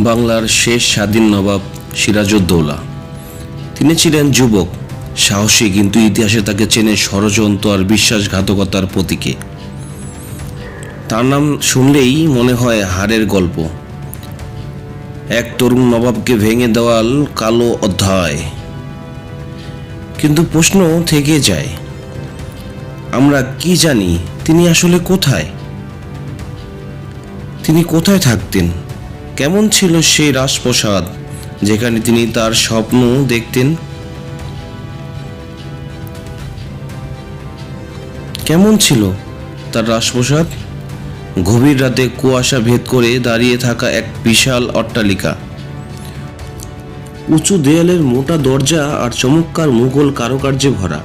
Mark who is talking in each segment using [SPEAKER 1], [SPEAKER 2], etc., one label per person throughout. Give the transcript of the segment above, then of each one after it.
[SPEAKER 1] বাংলার শেষ স্বাধীন নবাব সিরাজউদ্দৌলা। তিনি ছিলেন যুবক, সাহসী কিন্তু ইতিহাসে তাকে চেনে ষড়যন্ত্র আর বিশ্বাসঘাতকতার প্রতীকে। তার নাম শুনলেই মনে হয় হারের গল্প। এক তরুণ নবাবকে ভেঙে দেওয়াল কালো অধ্যায়। কিন্তু প্রশ্ন থেকে যায়, আমরা কি জানি তিনি আসলে কোথায়? তিনি কোথায় থাকতেন? কেমন ছিল সেই রাজপ্রসাদ যেখানে তিনি তার স্বপ্ন দেখতেন? কেমন ছিল তার রাজপ্রসাদ? গভীর রাতে কুয়াশা ভেদ করে দাঁড়িয়ে থাকা এক বিশাল অট্টালিকা। উঁচু দেয়ালের মোটা দরজা আর চমৎকার মুঘল কারুকার্যে ভরা।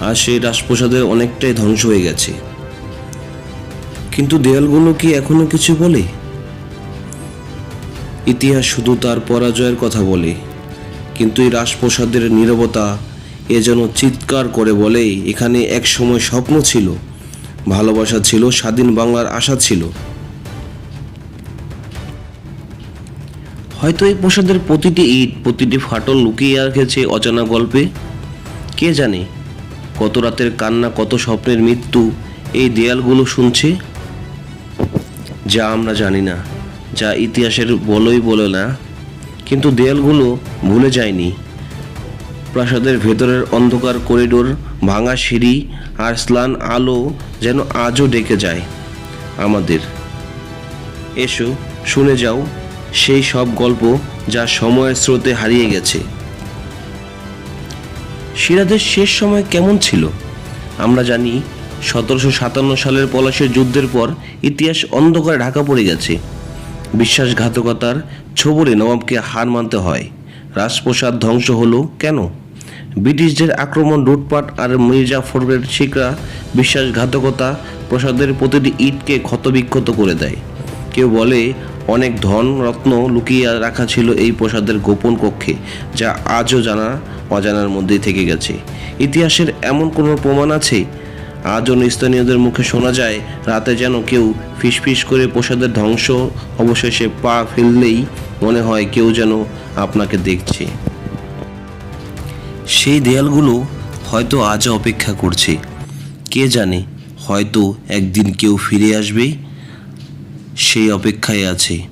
[SPEAKER 1] আর সেই রাজপ্রসাদের অনেকটাই ধ্বংস হয়ে গেছে। কিন্তু দেয়ালগুলো কি এখনও কিছু বলে? ইতিহাস শুধু তার পরাজয়ের কথা বলে, কিন্তু এই রাজপ্রসাদের নীরবতা এ যেন চিৎকার করে বলে, এখানে এক সময় স্বপ্ন ছিল, ভালোবাসা ছিল, স্বাধীন বাংলার আশা ছিল। হয়তো এই প্রসাদের প্রতিটি ইট, প্রতিটি ফাটল লুকিয়ে রেখেছে অজানা গল্পে? কে জানে কত রাতের কান্না, কত স্বপ্নের মৃত্যু এই দেয়ালগুলো শুনছে? যা আমরা জানি না। যা ইতিহাসের বলই বলে না, কিন্তু দেয়ালগুলো ভুলে যায়নি। প্রাসাদের ভেতরের অন্ধকার করিডোর, ভাঙা সিঁড়ি আর স্লান আলো যেন আজও ডেকে যায় আমাদের। এসো, শুনে যাও সেই সব গল্প যা সময়ের স্রোতে হারিয়ে গেছে। সিরাদের শেষ সময় কেমন ছিল? আমরা জানি, সতেরোশো সাতান্ন সালের পলাশের যুদ্ধের পর ইতিহাস অন্ধকারে ঢাকা পড়ে গেছে। বিশ্বাসঘাতকতার ছবরে নবাবকে হার মানতে হয়। রাজপ্রসাদ ধ্বংস হলো কেন? ব্রিটিশদের আক্রমণ, লুটপাট আর মির্জা মির্জাফরের শিকরা বিশ্বাসঘাতকতা প্রসাদের প্রতিটি ইটকে ক্ষতবিক্ষত করে দেয়। কেউ বলে, অনেক ধন, রত্ন লুকিয়ে রাখা ছিল এই প্রসাদের গোপন কক্ষে, যা আজও জানা, অজানার মধ্যেই থেকে গেছে। ইতিহাসের এমন কোনো প্রমাণ আছে? আজও স্থানীয়দের মুখে শোনা যায়, রাতে যেন কেউ ফিসফিস করে প্রসাদের ধ্বংস, অবশেষে পা ফেললেই মনে হয় কেউ যেন আপনাকে দেখছে। সেই দেয়ালগুলো হয়তো আজও অপেক্ষা করছে। কে জানে, হয়তো একদিন কেউ ফিরে আসবে, সেই অপেক্ষায় আছে।